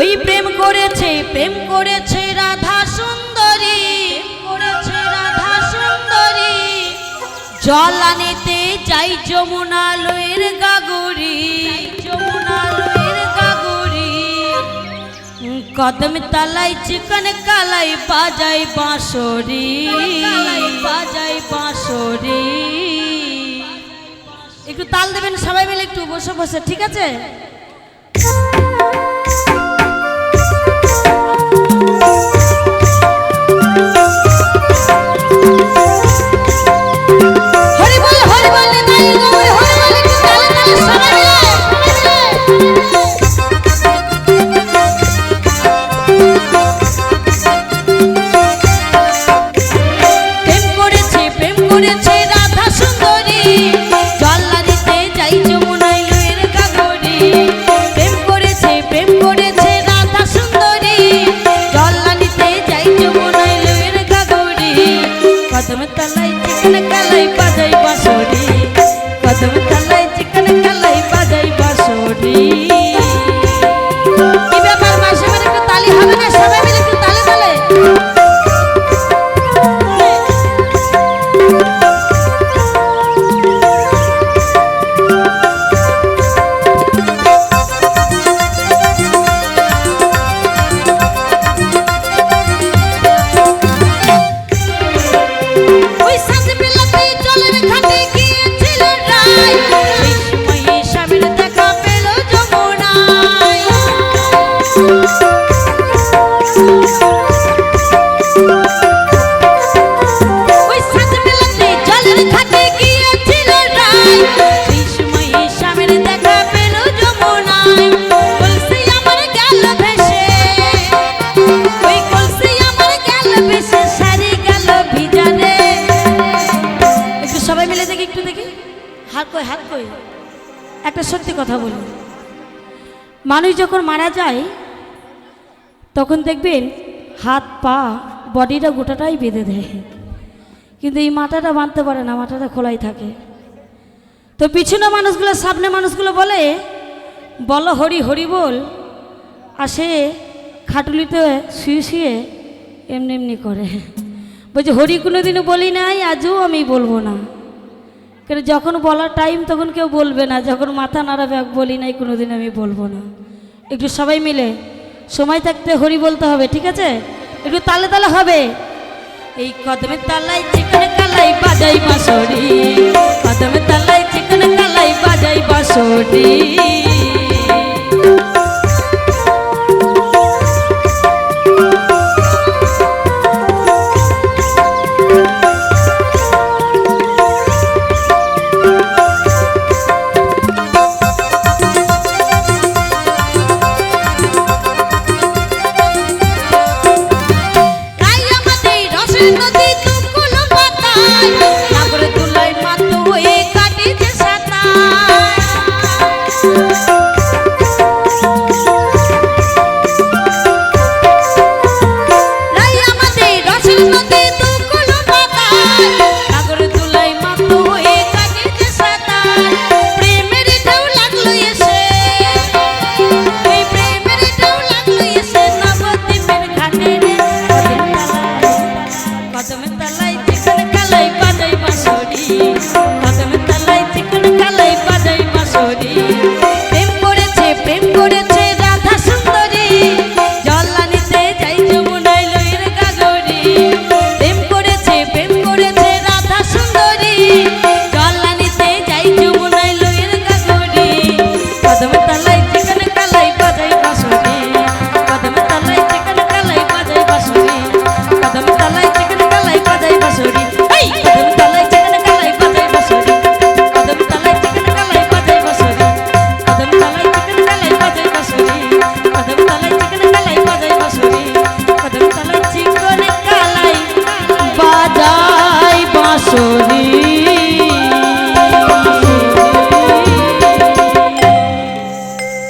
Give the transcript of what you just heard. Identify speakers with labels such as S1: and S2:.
S1: ওই প্রেম করেছে প্রেম করেছে রাধা সুন্দরী করেছে রাধা সুন্দরী। জল আনিতে যাই যমুনা লয়ের গাগরি যমুনা লয়ের গাগরি কদম তালাই, চিকন কালাই বাজাই বাঁশরি বাজাই বাঁশরি। একটু তাল দেবেন, সবাই মিলে একটু বসে বসে, ঠিক আছে? কই, হাত কই? একটা সত্যি কথা বলি। মানুষ যখন মারা যায়, তখন দেখবেন হাত, পা, বডিটা গোটাটাই বেঁধে দেয়। কিন্তু এই মাথাটা বাঁধতে পারে না, মাথাটা খোলাই থাকে। তো পিছনে মানুষগুলো, সামনে মানুষগুলো বলে, বলো হরি হরি বল। আর সে খাটুলিতে শুয়ে শুয়ে এমনি এমনি করে। বলছে, হরি কোনো দিনও বলি নাই, আজও আমি বলব না। কেন যখন বলার টাইম তখন কেউ বলবে না, যখন মাথা নাড়াবে বলি নাই কোনো দিন আমি বলব না। একটু সবাই মিলে সময় থাকতে হরি বলতে হবে, ঠিক আছে? একটু তালে তালে হবে। এই কদমে তালাই, চিকন কালাই, বাজাই বাঁশরি। কদমে তালাই, চিকন কালাই, বাজাই বাঁশরি। I like. Jesús